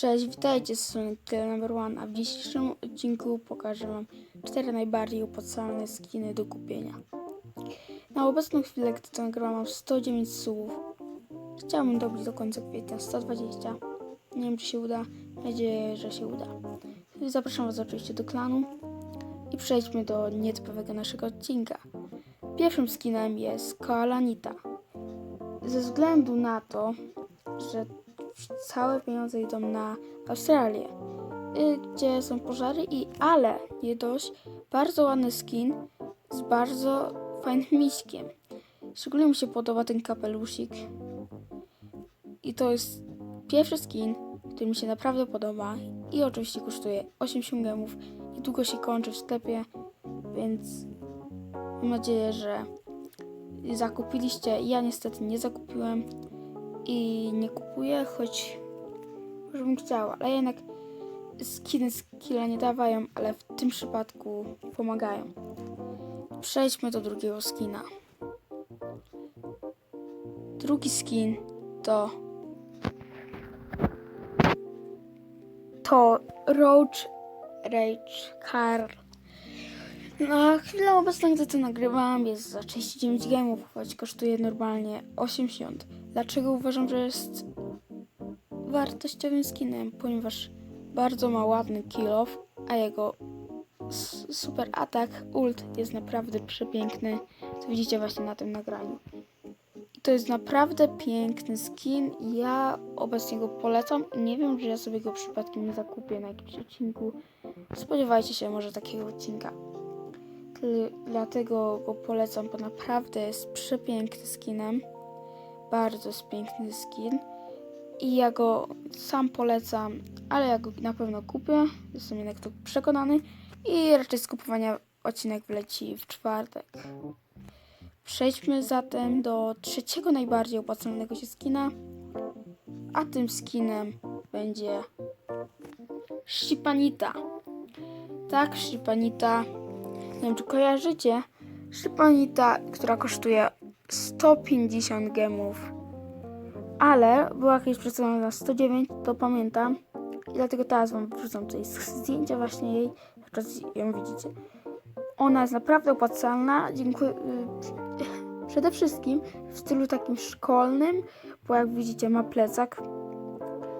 Cześć, witajcie z strony Number One, a w dzisiejszym odcinku pokażę Wam cztery najbardziej opłacalne skiny do kupienia. Na obecną chwilę, gdy to nagrywam, mam 109 subów. Chciałbym dobić do końca kwietnia 120. Nie wiem, czy się uda. Mam nadzieję, że się uda. Zapraszam Was oczywiście do klanu i przejdźmy do nietypowego naszego odcinka. Pierwszym skinem jest Koalanita. Ze względu na to, że całe pieniądze idą na Australię, y, gdzie są pożary i ale nie dość bardzo ładny skin z bardzo fajnym miśkiem. Szczególnie mi się podoba ten kapelusik. I to jest pierwszy skin, który mi się naprawdę podoba i oczywiście kosztuje 80 gemów. Niedługo się kończy w sklepie, więc mam nadzieję, że zakupiliście. Ja niestety nie zakupiłem i nie kupuję, choć może bym chciała, ale jednak skiny skilla nie dawają, ale w tym przypadku pomagają. Przejdźmy do drugiego skina. Drugi skin to to Roach Rage Car. Na chwilę obecną, gdy to nagrywam, jest za 39 gemów, choć kosztuje normalnie 80. Dlaczego uważam, że jest wartościowym skinem? Ponieważ bardzo ma ładny kill a jego super atak ult jest naprawdę przepiękny, co widzicie właśnie na tym nagraniu. To jest naprawdę piękny skin ja obecnie go polecam. Nie wiem, czy ja sobie go przypadkiem nie zakupię na jakimś odcinku. Spodziewajcie się może takiego odcinka. Dlatego go polecam, bo naprawdę jest przepiękny skinem. Bardzo jest piękny skin. I ja go sam polecam, ale ja go na pewno kupię. Jestem jednak to przekonany. I raczej z kupowania odcinek wleci w czwartek. Przejdźmy zatem do trzeciego najbardziej opłacalnego się skina. A tym skinem będzie Shipanita. Tak, Shipanita. Nie wiem, czy kojarzycie. Shipanita, która kosztuje 150 gemów. Ale była kiedyś przedstawiona na 109, to pamiętam. I dlatego teraz wam wrzucam tutaj zdjęcia właśnie jej. Teraz ją widzicie. Ona jest naprawdę opłacalna. Dziękuję. y, Przede wszystkim w stylu takim szkolnym, bo jak widzicie ma plecak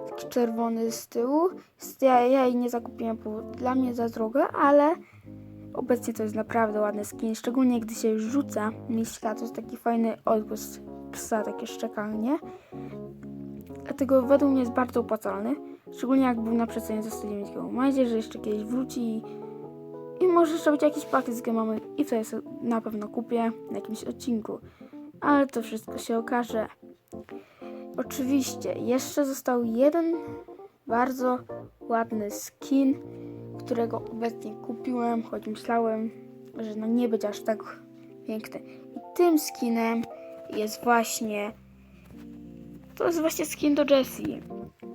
taki czerwony z tyłu. Ja, ja jej nie zakupiłem, bo dla mnie za drogo, ale obecnie to jest naprawdę ładny skin, szczególnie gdy się rzuca miśka, to jest taki fajny odgłos psa, takie szczekanie. Dlatego według mnie jest bardzo opłacalny, szczególnie jak był na przecenie za 109 gemów. Mam nadzieję, że jeszcze kiedyś wróci i, i może jeszcze być jakiś pakiet z gemami i wtedy sobie na pewno kupię na jakimś odcinku. Ale to wszystko się okaże. Oczywiście, jeszcze został jeden bardzo ładny skin, którego obecnie kupiłem, choć myślałem, że no nie będzie aż tak piękny. I tym skinem jest właśnie. To jest właśnie skin do Jessie.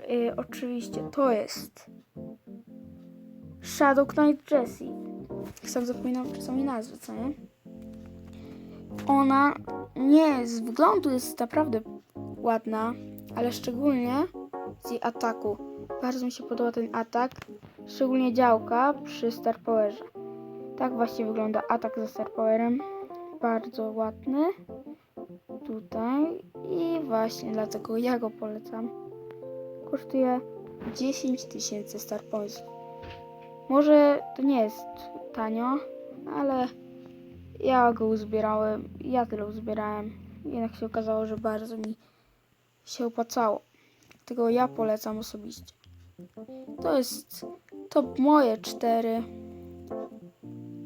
Yy, oczywiście to jest Shadow Knight Jessie. Sam zapominam czasami nazwy, co nie? Ona nie z wyglądu jest naprawdę ładna, ale szczególnie z jej ataku. Bardzo mi się podoba ten atak, szczególnie działka przy Star Powerze. Tak właśnie wygląda atak ze Star Powerem. Bardzo ładny. Tutaj. I właśnie dlatego ja go polecam. Kosztuje 10 tysięcy Star Points. Może to nie jest tanio, ale ja go uzbierałem. Ja tyle uzbierałem. Jednak się okazało, że bardzo mi się opłacało. Dlatego ja polecam osobiście. To jest top moje cztery.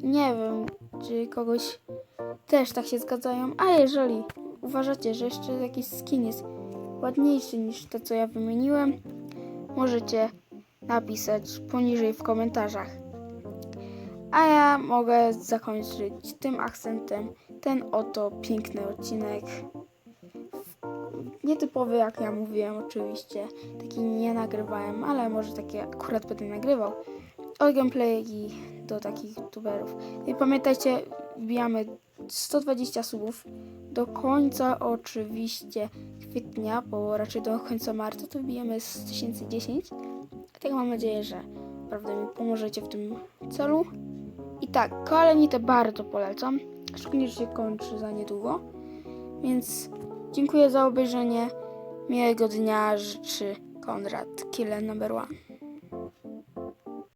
Nie wiem, czy kogoś też tak się zgadzają, a jeżeli uważacie, że jeszcze jakiś skin jest ładniejszy niż te, co ja wymieniłem, możecie napisać poniżej w komentarzach. A ja mogę zakończyć tym akcentem ten oto piękny odcinek. Nietypowy, jak ja mówiłem, oczywiście. Taki nie nagrywałem, ale może takie akurat będę nagrywał. Od gameplayi do takich tuberów. I pamiętajcie, wbijamy 120 subów do końca oczywiście kwietnia, bo raczej do końca marca to wbijemy z 1010. Tak mam nadzieję, że naprawdę mi pomożecie w tym celu. I tak, Kalenitę bardzo polecam. Szkolnictwo się kończy za niedługo, więc Dziękuję za obejrzenie. Miłego dnia życzy Konrad, Killer Number One.